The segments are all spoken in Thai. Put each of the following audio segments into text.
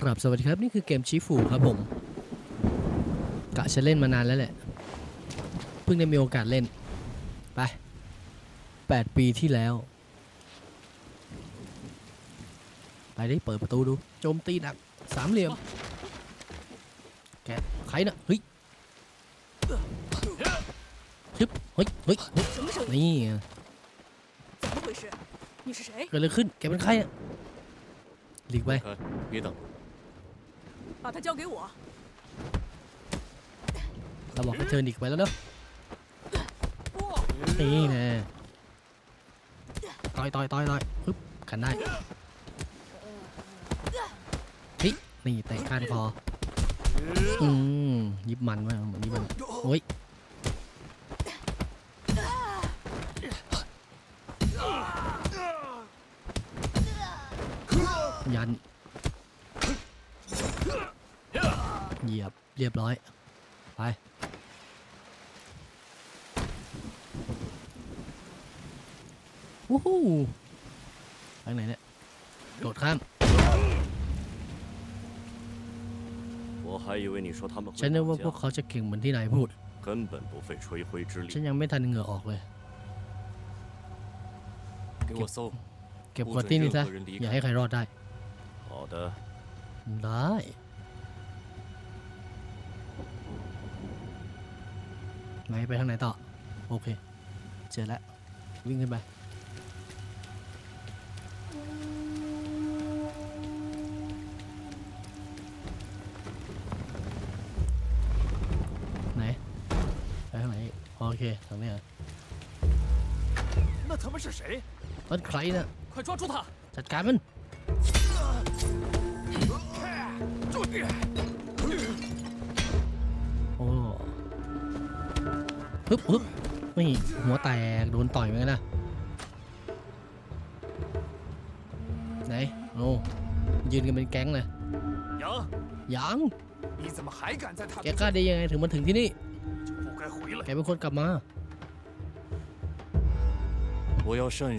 ครับสวัสดีครับ นี่คือเกมชีฟูครับผมกะจะเล่นมานานแล้วแหละ เพิ่งได้มีโอกาสเล่น ไป 8 ปีที่แล้ว ไปได้เปิดประตูดู โจมตีหนัก สามเหลี่ยม แกใครนะเฮ้ยชึบเฮ้ยเฮ้ยนี่เกิดอะไรขึ้น แกเป็นใครอะหลีกไป别把他交给我。 เราบอกให้เธอหลีกไปแล้วเนาะ 不， นี่แน่ต่อยต่อยต่อยต่อยปึ๊บกันได้เฮ้ยนี่เตะก้านคออืมยิบมันมากเหมือนยิบมันโอ้ยยัน เหยียบเรียบร้อย ไปวู้ฮู้ทางไหนเนี่ย โดดข้ามฉันนึกว่าพวกเขาจะเก่งเหมือนที่นายพูด ฉันยังไม่ทันเหงื่อออกเลยเก็บกดที่นี่ซะอย่าให้ใครรอดได้ได้ ไหนไปทางไหนต่อ โอเค เจอแล้ว วิ่งขึ้นไป ไหน ไปทางไหนอีกโอเค ทางนี้เหรอ 那他们是谁？ ต้นใครน่ะ 快抓住他！ จัดการมัน 注意！ ปึ๊บปึ๊บนี่หัวแตกโดนต่อยไหมล่ะไหนโอ้ยืนกันเป็นแก๊งเลยยังแกกล้าได้ยังไงถึงมาถึงที่นี่แกเป็นคนกลับมา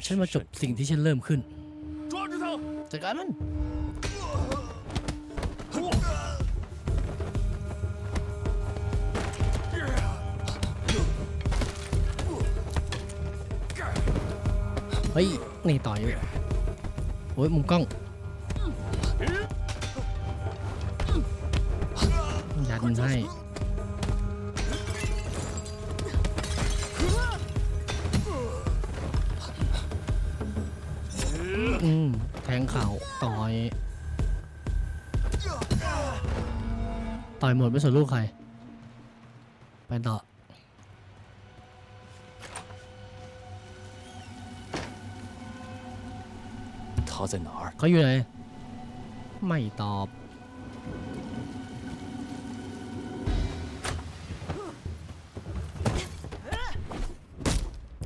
ฉันมาจบสิ่งที่ฉันเริ่มขึ้นจัดการมัน ฮ้ยนี่ต่อยอยู่โอ้ยมุมกล้องยันให้อืมแทงเข่าต่อย ต่อยหมดไม่สนลูกใคร ไปต่อ 他在哪儿？ เขาอยู่ไหน ไม่ตอบ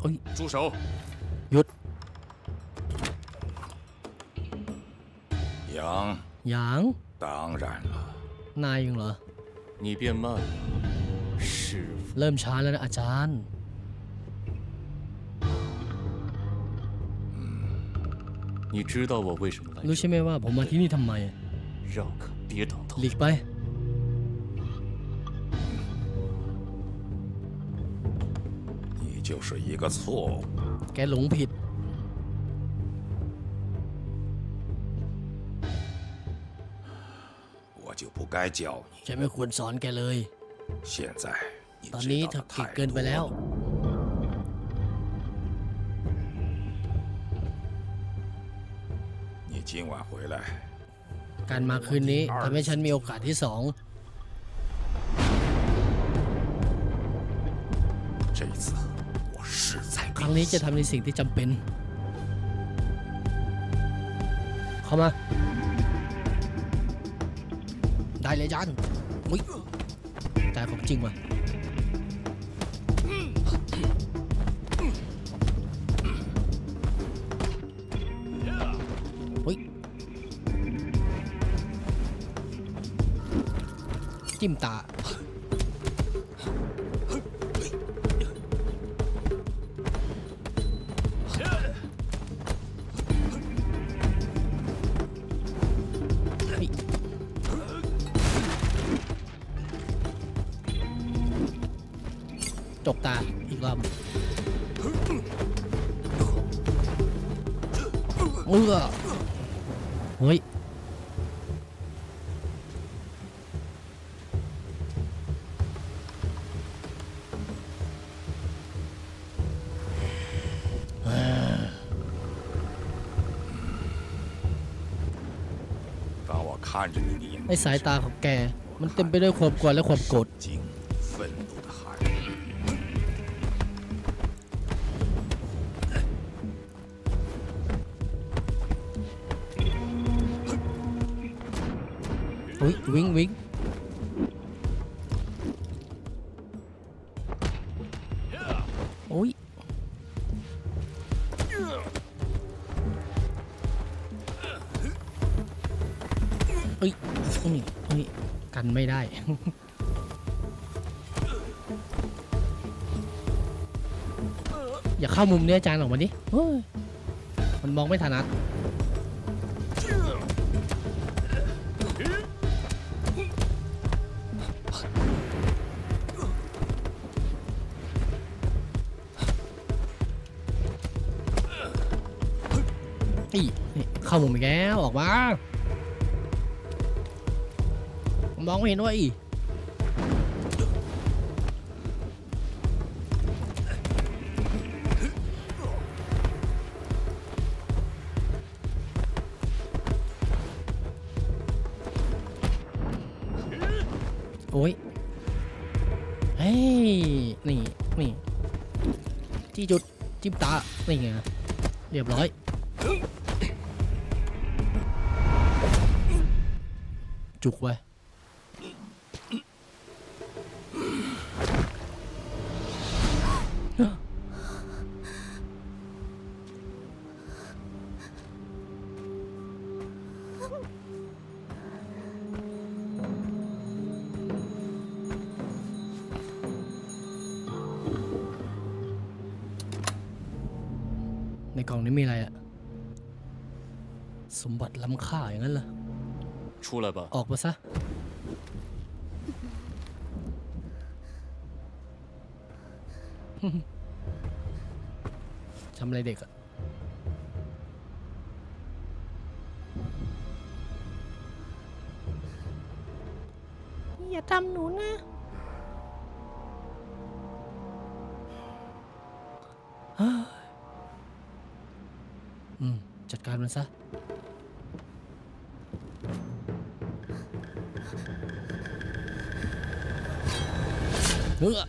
เฮ้ย 住手！ หยุด 杨， หยาง 当然了， นายยังเหรอ 你变慢了，师傅。 เริ่มช้าแล้วนะอาจารย์ 你知道我为什么来 รู้ 这 ใช่ไหมว่าผมมาที่นี่ทำไม 绕开，别等到 หลีกไป 你就是一个错误。 แกหลงผิด 我就不该教你。 ฉันไม่ควรสอนแกเลย 现在你 ตอนนี้ 知 เธ 道 อ 的 เก่ง 太 เกินไป 多 แล้ว 了。 今晚回来， การมาคืนนี้ทำให้ฉันมีโอกาสที่สอง 这一次我势在 ครั้ง 必 นี้จะ 行。 ทำในสิ่งที่จำเป็น เข้ามา ได้เลยจานอุ้ยแต่ของจริงว่ะ จิ้ม 看着你的眼 ไอ้สายตาของแก มันเต็มไปด้วยความกลัวและความโกรธ 睛， เข้ามุมเนี้ยอาจานออกมาดิเฮ้ยมันมองไม่ถนัดอีเข้ามุมอีกแล้วออกมามองไม่เห็นว่าอี นี่ไงเรียบร้อย กล่องนี้มีอะไรอะสมบัติล้ำค่าอย่างนั้นเหรอ 出来吧。 ออกมาซะ ทำอะไรเด็กอะ อ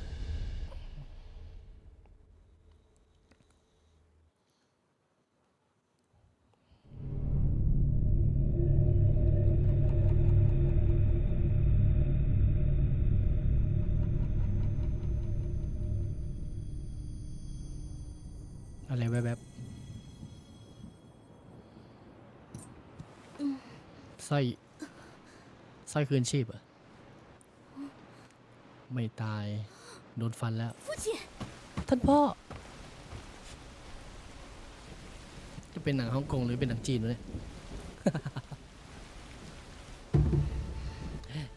อะไรแวบๆสร้อยสร้อยคืนชีพเหรอะไม่ตาย โดนฟันแล้ว父亲，ท่านพ่อ จะเป็นหนังฮ่องกงหรือเป็นหนังจีนวะเนี่ย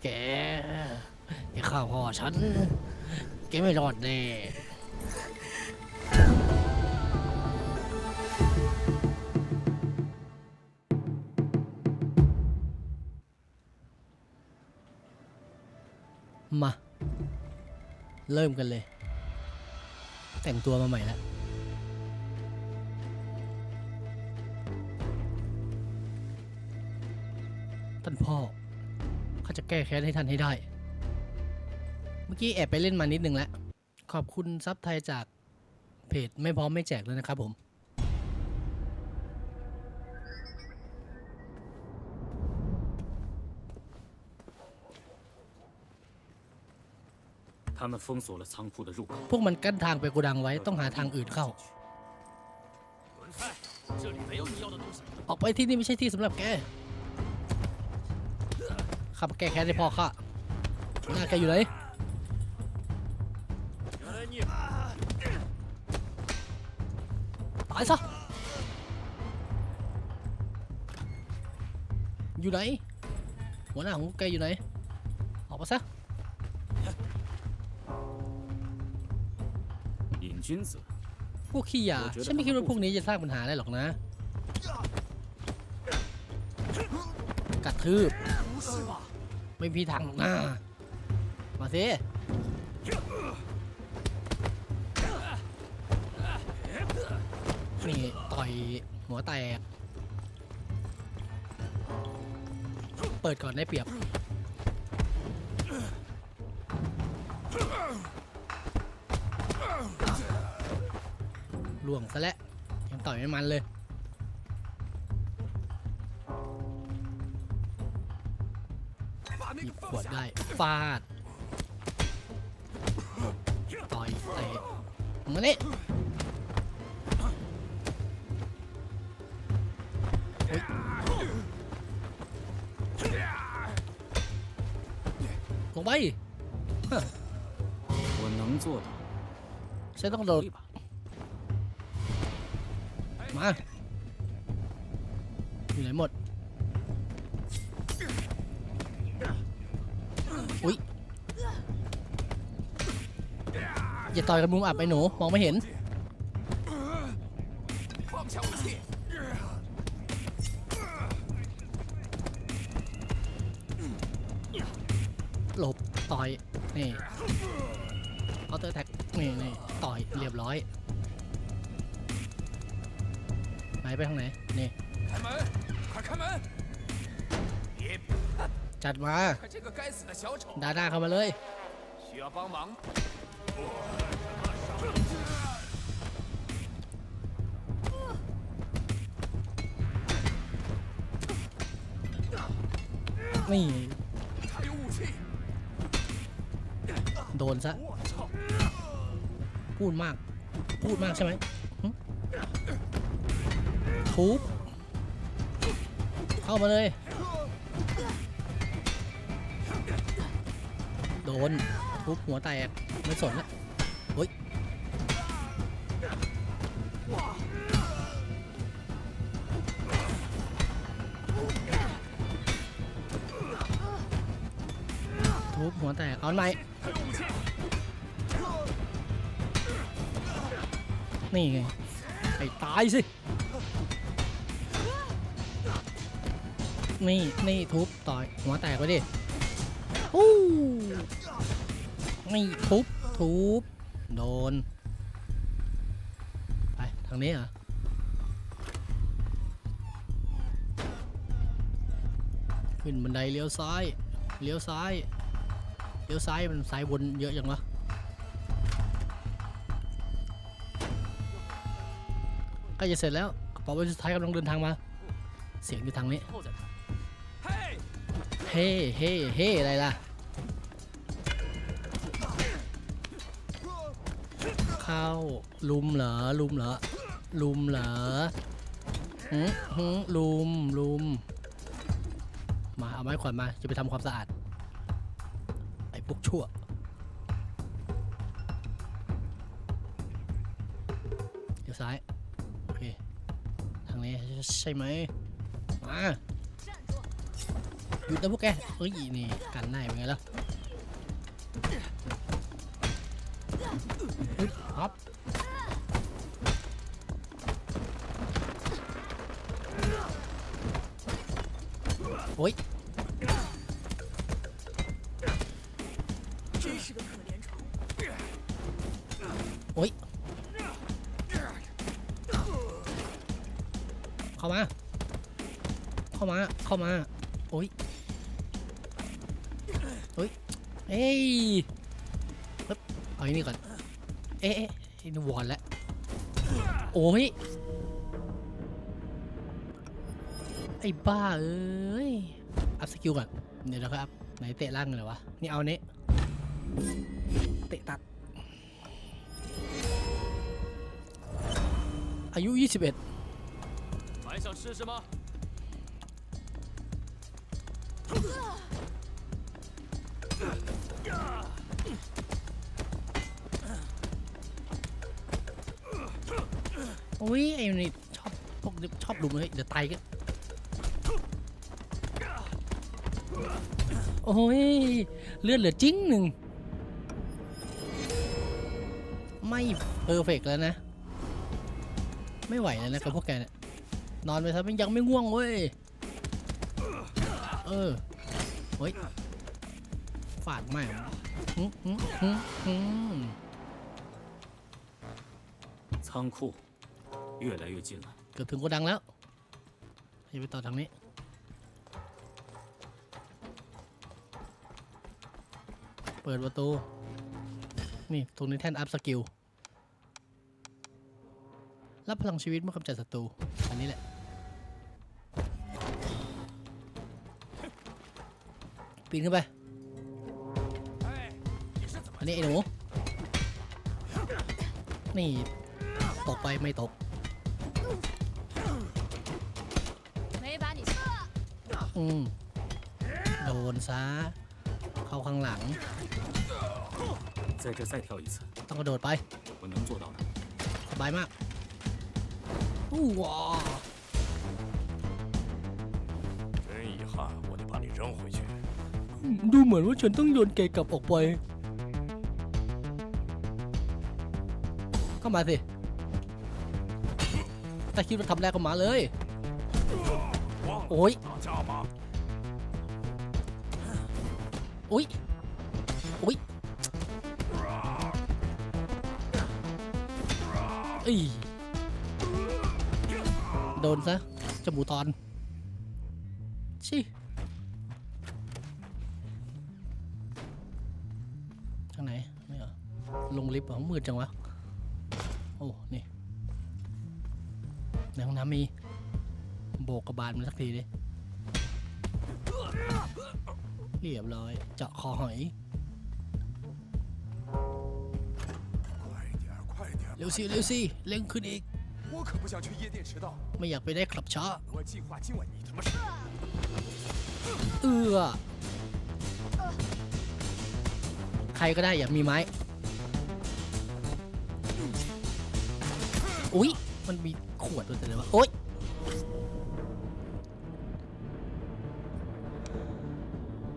แก แกฆ่าพ่อฉัน แกไม่รอดแน่มา เริ่มกันเลย แต่งตัวมาใหม่แล้วท่านพ่อข้าจะแก้แค้นให้ท่านให้ได้ เมื่อกี้แอบไปเล่นมานิดนึงแล้ว ขอบคุณซับไทยจากเพจไม่พร้อมไม่แจกเลยนะครับผม 们封锁了仓库的入口。 พวกมันกั้นทางไปโกดังไว้ต้องหาทางอื่นเข้า 滚开！这里没有你要的东西。 ออกไปที่นี่ไม่ใช่ที่สำหรับแกข้ามาแก้แค้นให้พ่อข้าหน้าแกอยู่ไหน 原来你 ตายซะ อยู่ไหน หัวหน้าของแกอยู่ไหน ออกมาซะ 君子。พวกขี้ยาฉันไม่คิดว่าพวกนี้จะสร้างปัญหาอะไรหรอกนะ กัดทืบ ไม่มีทางหน้ามาสินี่ต่อยหัวแตก เปิดก่อนได้เปรียบ ซะแล้วยังต่อยไม่มันเลยหยิขวดได้ฟาด ต่อยเตะมาเนี่ยลงไปฉันต้องโดน มา อยู่ไหนหมด อุ้ยอย่าต่อยกันมุมอับไอ้หนู มองไม่เห็น นี่จัดมาดาด้าเข้ามาเลยนี่โดนซะ พูดมาก พูดมากใช่ไหม ทุบเข้ามาเลย โดน ทุบหัวแตก ไม่สนละเฮ้ยทุบหัวแตก เอาไหนนี่ไง ไอ้ตายสิ นี่นี่ทุบต่อยหัวแตกไปดิอู้นี่ทุบทุบโดน ไปทางนี้เหรอขึ้นบันไดเลี้ยวซ้ายเลี้ยวซ้ายเลี้ยวซ้ายมันซ้ายวนเยอะอย่างวะใก็จะเสร็จแล้วกระเป๋าใบสุดท้ายกำลังเดินทางมา เสียงอยู่ทางนี้ เฮ้เฮ้เฮ้อะไรล่ะ เข้าลุมเหรอลุมเหรอลุมเหรอหืหืมลุมลุมมาเอาไม้ขวัญมาจะไปทำความสะอาด ไอ้พวกชั่วเดี๋ยวซ้าย โอเค ทางนี้ใช่ไหมมา หยุดนะพวกแกเฮ้ยนี่กันได้เป็นไงล่ะฮับโอ้ยโอ้ยเข้ามา เข้ามา เข้ามา โอ้ย เอ้ยปึ๊บเอาไอ้นี่ก่อน เอ๊ะเอ๊ะไอ้นี่วอนแล้ว โอ้ย ไอ้บ้าเอ้ย อัพสกิลก่อน เดี๋ยวนะครับ ไหนเตะล่างเลยวะ นี่เอาเนี้ยเตะตัด อายุ 21 还想试试吗？ อุ้ย ไอ้นี่ชอบพวกชอบลุมเลย เดี๋ยวตายกันโอ้ย เลือดเหลือจิ้งหนึ่ง ไม่เพอร์เฟกแล้วนะ ไม่ไหวแล้วนะกับพวกแกเนี่ยนอนไปซะมันยังไม่ง่วงเว้ย เออ เฮ้ยาดมากหึหึหึหึ 仓库越来越近了。 เกือบถึงโกดังแล้วจะไปต่อทางนี้ เปิดประตู นี่ ตรงนี้แท่นอัพสกิล รับพลังชีวิตเมื่อกำจัดศัตรู อันนี้แหละ ปีนขึ้นไป 哎，你是怎么 อั นนี้ไอ้หนู นี่ ตกไปไม่ตก 没把你 อืม โดนซะ เข้าข้างหลัง 在这再跳一次， ต้องกระโดดไป 我能做到的。 สบายมากอู้ว้า 真遗憾，我得把你扔回去。 ดูเหมือนว่าฉันต้องโยนแกกลับออกไป ก็มาสิแต่คิดว่าทำแรกก็มาเลย โอ้ยโอุ้ยอุ้ยอีโดนซะจมูตอน ชิทางไหน ไม่เหรอลงลิฟต์เหรอมืดจังวะ โอ้ นี่ ในห้องน้ำมี โบกกระบาลมาสักทีดิเรียบร้อย เจาะคอหอย เร็วสิ เร็วสิ เร่งขึ้นอีก ไม่อยากไปได้คขับช้าเออใครก็ได้อย่ามีไม้ อุ้ยมันมีขวดตัวเลยวะโอ้ย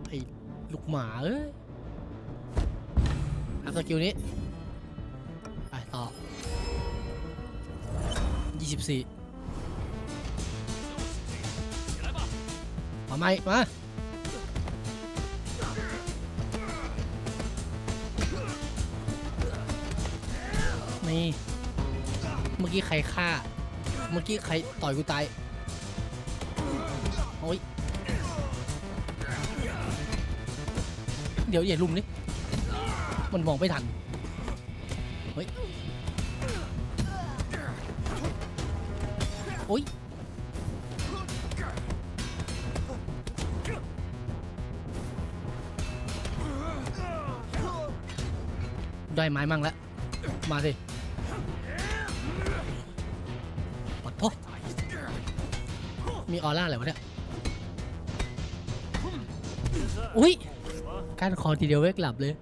ไอ้ลูกหมาเอ้ยอัพสกิลนี้ ไปต่อ 24 มาไหมมานี่ กี้ใครฆ่า เมื่อกี้ใครต่อยกูตาย โอ้ย เดี๋ยวอย่าลุมนี่มันมองไม่ทัน เฮ้ย โอ้ยได้ไม้มั่งแล้ว มาสิ มีออร่าอะไรวะเนี่ย อุ้ยการคอทีเดียวเวกหลับเลย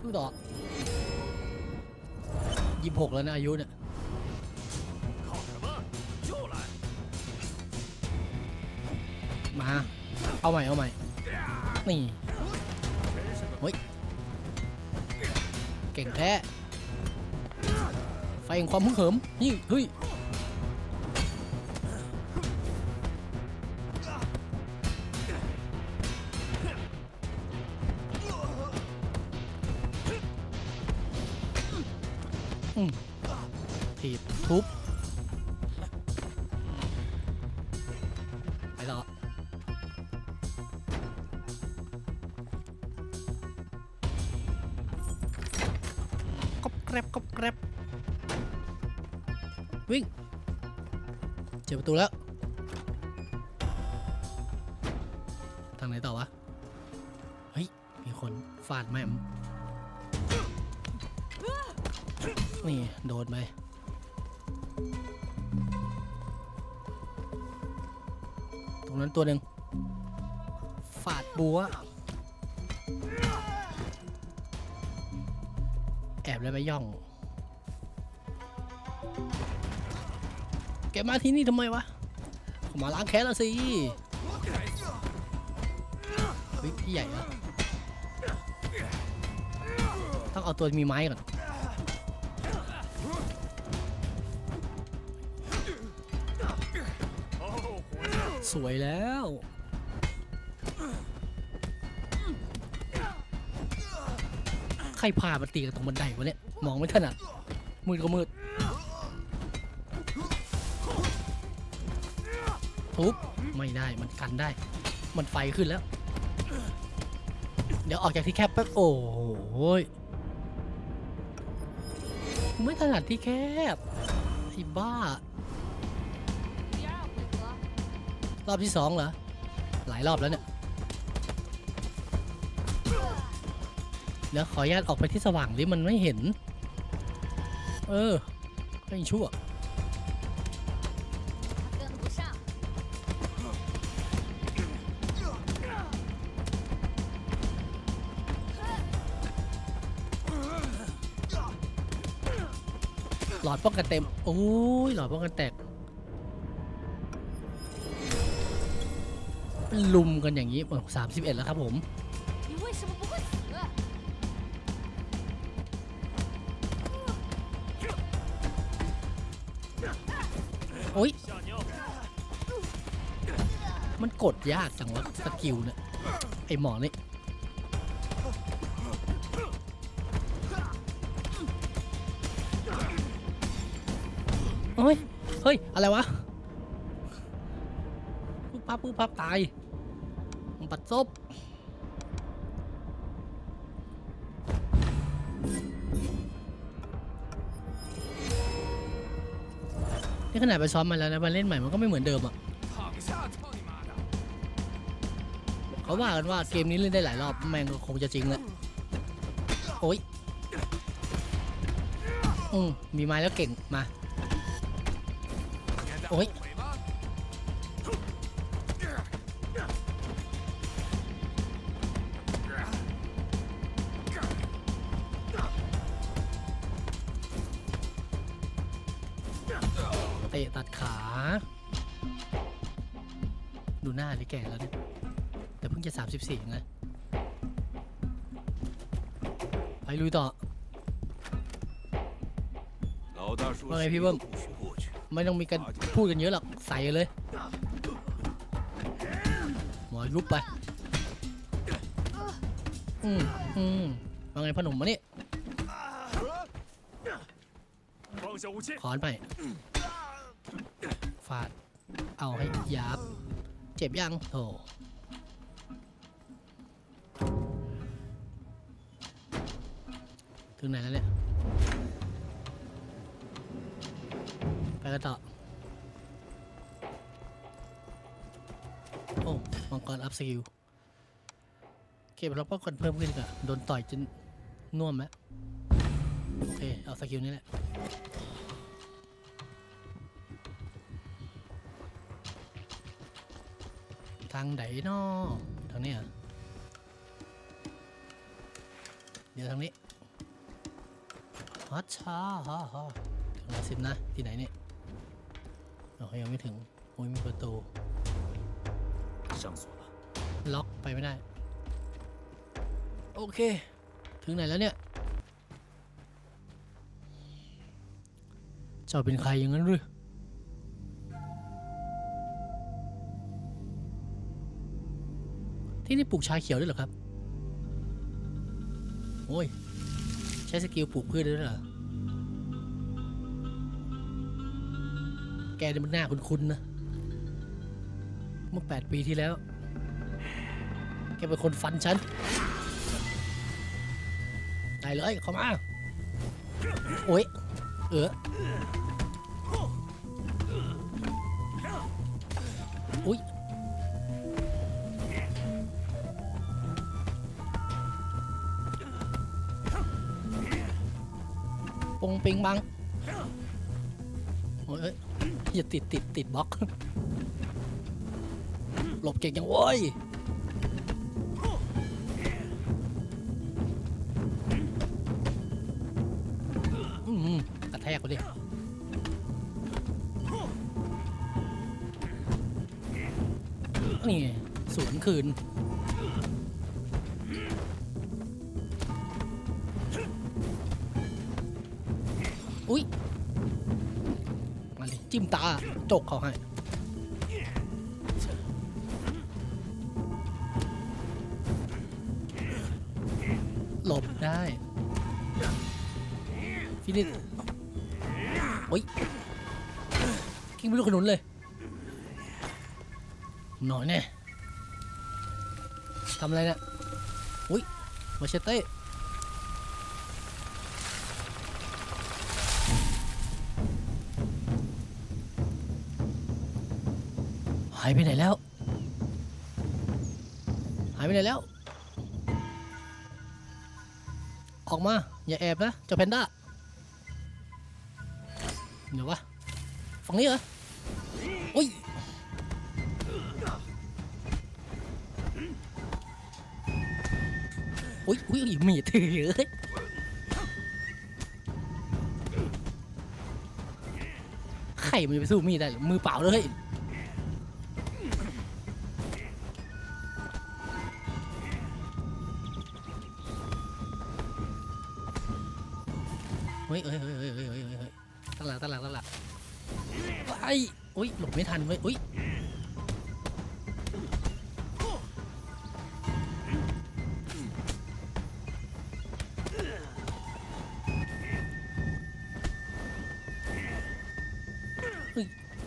พึ่งต่อยี่สิบหกแล้วนะอายุเนี่ยมา เอาใหม่ เอาใหม่ นี่เฮ้ย เก่งแท้ไฟแห่งความฮึ่งเหิมนี่เฮ้ย วแอบเลยไปย่อง แกมาที่นี่ทำไมวะมาล้างแค้นแล้วสิเฮ้พี่ใหญ่เหรอต้องเอาตัวมีไม้ก่อนสวยแล้ว พามาตีกันตรงบันไดวะเนี่ยมองไม่ถนัดมืดก็มืดทุบไม่ได้มันกันได้ มันไฟขึ้นแล้ว เดี๋ยวออกจากที่แคบแป๊บโอ้ยไม่ถนัดที่แคบไอ้บ้า รอบที่สองเหรอ หลายรอบแล้วเนี่ย แล้วขออนุญาตออกไปที่สว่างดิมันไม่เห็น เออไม่ชั่วหลอดป้องกันเต็ม โอ้ย หลอดป้องกันแตก ลุมกันอย่างนี้หมดสามสิบเอ็ดแล้วครับผม กดยากจังวะสกิลเนี่ยไอหมอนี่เฮ้ย เฮ้ย อะไรวะปุ๊บปั๊บปุ๊บปั๊บตายมันปัดซบนี่ขนาดไปซ้อมมาแล้วนะมาเล่นใหม่มันก็ไม่เหมือนเดิมอะ เขาว่ากันว่าเกมนี้เล่นได้หลายรอบแม่งคงจะจริงแหละโอ้ยอืมมีไม้แล้วเก่งมา โอ้ยเตะตัดขา ดูหน้าเลยแก่แล้วเนี่ย พิ่งจะ 34ไงไปลุยต่อ 老大说喂谁 พี่ 都 เบิ้ม 不许过去。 ไม่ต้องมีกันพูดกันเยอะหรอก ใส่เลย หมอยุบไป อืมอืมว่าไงพอหนุ่มมานี่ 放下武器。 ขอนไป ฟาด เอาให้ยับ เจ็บยังโถ ถึงไหนแล้วเนี่ย ไปกันต่อ โอ้ มังกรอัพสกิลเก็บแล้วป้องกันเพิ่มขึ้นกะโดนต่อยจนน่วมแล้ว โอเค เอาสกิลนี้แหละทางไหนนอทางนี้เหรอเดี๋ยวทางนี้ ฮัชชาฮ่าฮ่าถึงร้อยสิบนะ ที่ไหนเนี่ยเรายังไม่ถึง โอ้ยมีประตูล็อกไปไม่ได้ โอเค ถึงไหนแล้วเนี่ย เจ้าเป็นใครอย่างนั้นหรือที่นี่ปลูกชาเขียวด้วยเหรอครับ โอ้ย ใช้สกิลปลูกพืชด้วยเหรอ แกนี่มันหน้าคุ้นๆนะ เมื่อ 8 ปีที่แล้ว แกเป็นคนฟันฉัน ได้เลยเข้ามา โอ้ย เอออุ้ยปงปิงบังโอ้ย อ้ยอย่าติดติดติดบล็อกหลบเก่งจังโว้ยอืมกระแทกไปดินี่สวนคืน จกเขาให้ หลบได้ฟินิชโอ้ยกิ้งไปลูกขนุนเลย หน่อยเนี่ยทำอะไรนะ่ะอุ้ยมาเชเต้ายไปไหนแล้ว หายไปไหนแล้ว ออกมา อย่าแอบนะเจ้าแพนด้า เดี๋ยววะฝั่งนี้เหรอโอ้ยอุ้ยอุ้ยมีดถือเอ้ยใครมันจะไปสู้มีดได้หรือมือเปล่าเลย ยเฮ้ยเฮ้ยเฮ้ยเฮ้ยเฮ้ยเฮ้ยตั้งหลักตั้งหลักตั้งหลักไอ้อุ้ยหลบไม่ทันเว้ยอุ้ย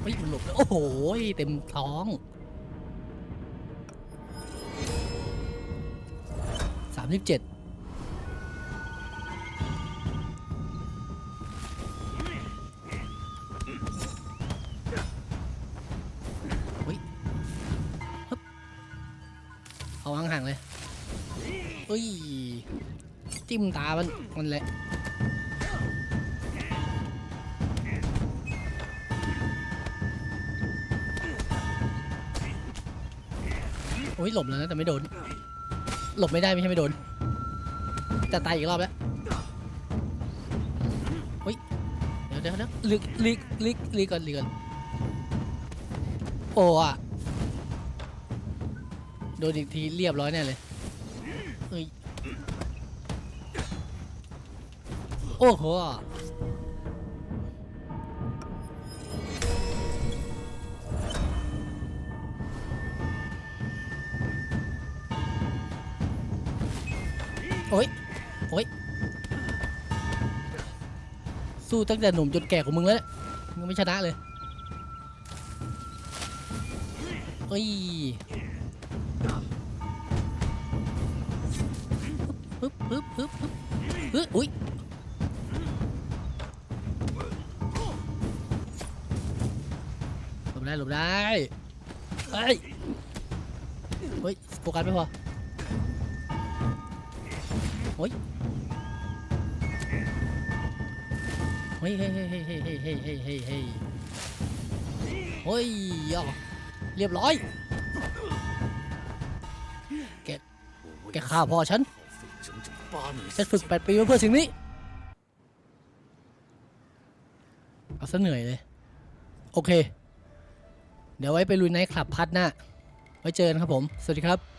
เฮ้ยมันหลบแล้วโอ้โหเต็มท้องสามสิบเจ็ด เอาห่างๆเลยเฮ้ย จิ้มตามันมันแหละโอ้ยหลบแล้วนะแต่ไม่โดน หลบไม่ได้ไม่ใช่ไม่โดนจะตายอีกรอบแล้วเฮ้ย เดี๋ยวเดี๋ยวเดี๋ยวลิกลิกลิกลิกก่อนลิกก่อนโอ้อะ โดนอีกทีเรียบร้อยแน่เลยเฮ้ยโอ้โหโอ้ยโอ้ยสู้ตั้งแต่หนุ่มจนแก่ของมึงแล้วมึงไม่ชนะเลยเฮ้ย ปึ๊บปึ๊บปึ๊บปึ๊บเฮ้ยอุ้ยหลบได้หลบได้เฮ้ยเฮ้ยโฟกัสไม่พอเฮ้ยเฮ้ยเฮ้ยเฮ้ยเฮ้ยเฮ้ยเฮ้ยเฮ้ยเฮ้ยเฮ้ยเฮ้ยเรียบร้อย ฆ่าพ่อฉันฉันฝึกแปดปีเพื่อสิ่งนี้เอาซะเหนื่อยเลย โอเค เดี๋ยวไว้ไปลุยในคลับพัดหน้า ไว้เจอกันครับผม สวัสดีครับ